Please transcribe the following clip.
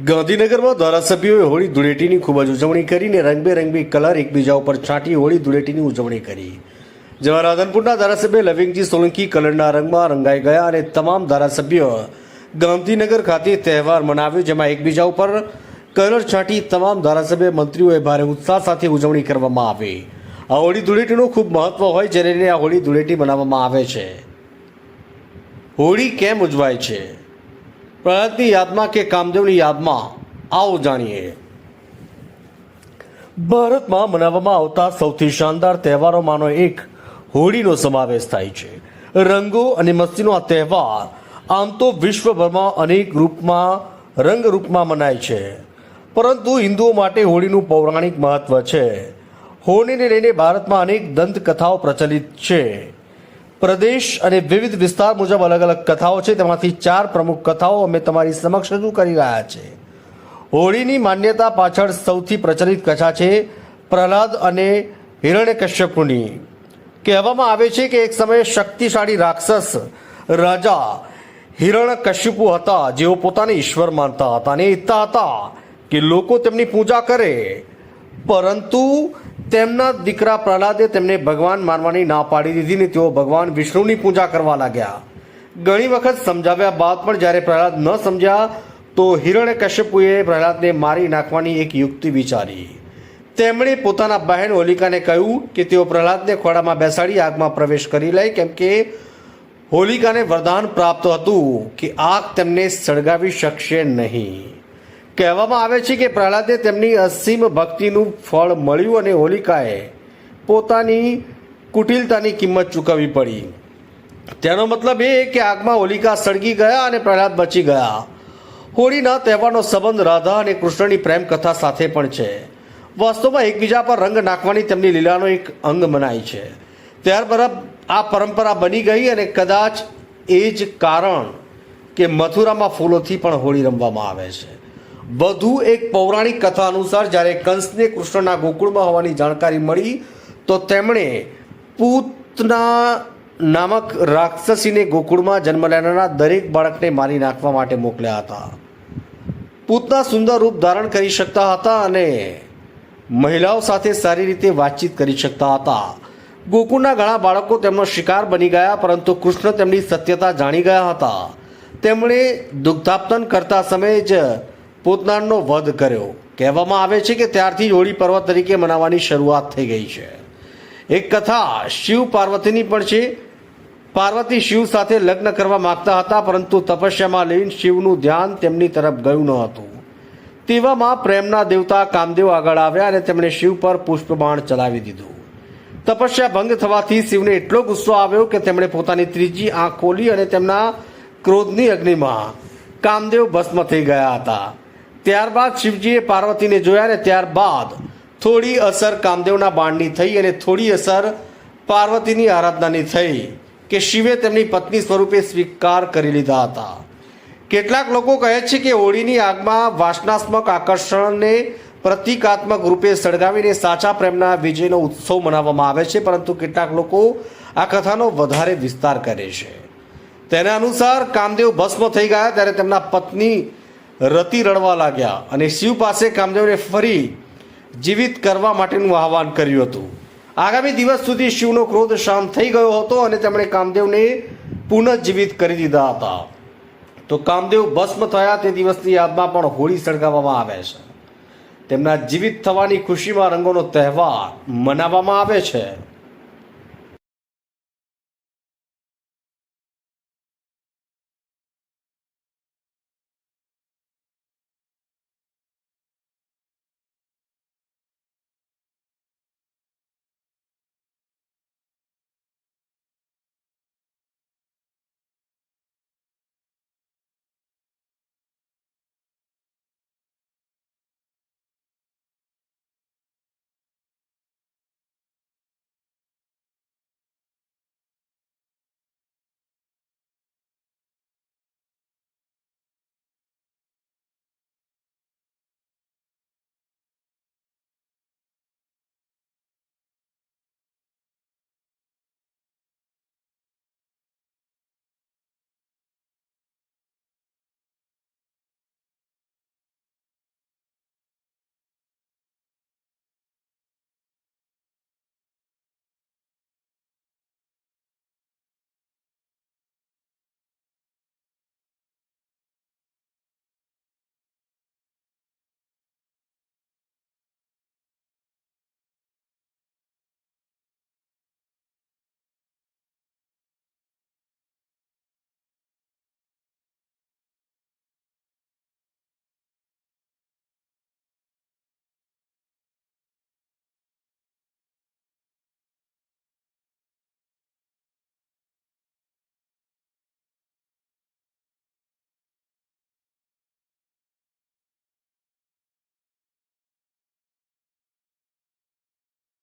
ગાંધીનગરમાં ધારાસભ્યોએ હોળી ધૂળેટીની ખૂબ જ ઉજવણી કરીને રંગબેરંગી કલર એકબીજા ઉપર છાંટી હોળી ધૂળેટીની ઉજવણી કરી. જેમાં રાધનપુરના ધારાસભ્ય લવિંગજી સોલંકી કલરના રંગમાં રંગાઈ ગયા અને તમામ ધારાસભ્યો ગાંધીનગર ખાતે તહેવાર મનાવ્યો, જેમાં એકબીજા ઉપર કલર છાંટી તમામ ધારાસભ્ય મંત્રીઓએ ભારે ઉત્સાહ સાથે ઉજવણી કરવામાં આવી. આ હોળી ધૂળેટીનું ખૂબ મહત્વ હોય જેને આ હોળી ધૂળેટી મનાવવામાં આવે છે. હોળી કેમ ઉજવાય છે? પ્રહલાદની યાદમાં કે કામદેવની યાદમાં? આવો જાણીએ. ભારતમાં મનાવવામાં આવતા સૌથી શાનદાર તહેવારોમાંનો એક હોળીનો સમાવેશ થાય છે. રંગો અને મસ્તીનો આ તહેવાર આમ તો વિશ્વભરમાં અનેક રૂપમાં રંગ રૂપમાં મનાય છે. પરંતુ હિન્દુઓ માટે હોળીનું પૌરાણિક મહત્વ છે. હોળીને લઈને ભારતમાં અનેક દંતકથાઓ પ્રચલિત છે. પ્રદેશ અને વિવિધ વિસ્તાર મુજબ અલગ અલગ કથાઓ છે. તેમાંથી ચાર પ્રમુખ કથાઓ અમે તમારી સમક્ષ રજૂ કરી રહ્યા છે. હોળીની માન્યતા પાછળ સૌથી પ્રચલિત કથા છે પ્રહલાદ અને હિરણ્યકશ્યપુની. કહેવામાં આવે છે કે એક સમયે શક્તિશાળી રાક્ષસ રાજા હિરણ્યકશ્યપુ હતા. જેઓ પોતાને ઈશ્વર માનતા હતા અને ઈચ્છતા હતા કે લોકો તેમની પૂજા કરે. પરંતુ તેમના દીકરા પ્રહલાદે તેમને ભગવાન માનવાની ના પાડી દીધી ને તેઓ ભગવાન વિષ્ણુની પૂજા કરવા લાગ્યા. ઘણી વખત સમજાવ્યા બાદ પણ જ્યારે પ્રહલાદ ન સમજ્યા, તો હિરણ્ય કશ્યપુએ પ્રહલાદને મારી નાખવાની એક યુક્તિ વિચારી. તેમણે પોતાના બહેન હોલિકાને કહ્યું કે તેઓ પ્રહલાદને ખોળામાં બેસાડી આગમાં પ્રવેશ કરી લે, કેમ કે હોલિકાને વરદાન પ્રાપ્ત હતું કે આગ તેમને સળગાવી શકશે નહીં. કહેવામાં આવે છે કે પ્રહલાદે તેમની અસીમ ભક્તિનું ફળ મળ્યું અને હોલિકાએ પોતાની કુટિલતાની કિંમત ચૂકવવી પડી. તેનો મતલબ એ કે આગમાં હોલિકા સળગી ગયા અને પ્રહલાદ બચી ગયા. હોળીના તહેવારનો સંબંધ રાધા અને કૃષ્ણની પ્રેમ કથા સાથે પણ છે. વાસ્તવમાં એકબીજા પર રંગ નાખવાની તેમની લીલાનો એક અંગ મનાય છે. ત્યારબાદ આ પરંપરા બની ગઈ અને કદાચ એ જ કારણ કે મથુરામાં ફૂલોથી પણ હોળી રમવામાં આવે છે. વધુ એક પૌરાણિક કથા અનુસાર જ્યારે કંસને કૃષ્ણના ગોકુળમાં હોવાની જાણકારી મળી, તો તેમણે પૂતના નામક રાક્ષસીને ગોકુળમાં જન્મ લેનારા દરેક બાળકને મારી નાખવા માટે મોકલ્યા હતા. પૂતના સુંદર રૂપ ધારણ કરી શકતા હતા અને મહિલાઓ સાથે સારી રીતે વાતચીત કરી શકતા હતા. ગોકુળના ઘણા બાળકો તેમનો શિકાર બની ગયા, પરંતુ કૃષ્ણ તેમની સત્યતા જાણી ગયા હતા. તેમણે દુગ્ધાપતન કરતા સમયે જ પૂતનાનો વધ કર્યો. કહેવામાં આવે છે કે ત્યારથી હોળી પર્વ તરીકે મનાવવાની શરૂઆત થઈ ગઈ છે. એક કથા શિવ પાર્વતીની પણ છે. પાર્વતી શિવ સાથે લગ્ન કરવા માંગતા હતા, પરંતુ તપસ્યામાં લઈને શિવનું ધ્યાન તેમની તરફ ગયું ન હતું. તેવામાં પ્રેમના દેવતા કામદેવ આગળ આવ્યા અને તેમણે શિવ પર પુષ્પબાણ ચલાવી દીધું. તપસ્યા ભંગ થવાથી શિવને એટલો ગુસ્સો આવ્યો કે તેમણે પોતાની ત્રીજી આંખ ખોલી અને તેમના ક્રોધની અગ્નિમાં કામદેવ ભસ્મ થઈ ગયા હતા. ત્યારબાદ શિવજીએ પાર્વતીને જોયા અને ત્યારબાદ થોડી અસર કામદેવના બાણની થઈ અને થોડી અસર પાર્વતીની આરાધનાની થઈ કે શિવે તેમની પત્ની સ્વરૂપે સ્વીકાર કરી લીધા હતા. કેટલાક લોકો કહે છે કે હોળીની આગમાં વાસનાત્મક આકર્ષણને પ્રતિકાત્મક રૂપે સળગાવીને સાચા પ્રેમના વિજયનો ઉત્સવ મનાવવામાં આવે છે, પરંતુ કેટલાક લોકો આ કથાનો વધારે વિસ્તાર કરે છે. તેના અનુસાર કામદેવ ભસ્મ થઈ ગયા ત્યારે તેમના પત્ની રતિ રડવા લાગ્યા અને શિવ પાસે કામદેવને ફરી જીવિત કરવા માટેનું આહવાન કર્યું હતું. આગામી દિવસ સુધી શિવનો ક્રોધ શાંત થઈ ગયો હતો અને તેમણે કામદેવને પુનઃજીવિત કરી દીધા હતા. તો કામદેવ ભસ્મ થયા તે દિવસની યાદમાં પણ હોળી સળગાવવામાં આવે છે. તેમના જીવિત થવાની ખુશીમાં રંગોનો તહેવાર મનાવવામાં આવે છે.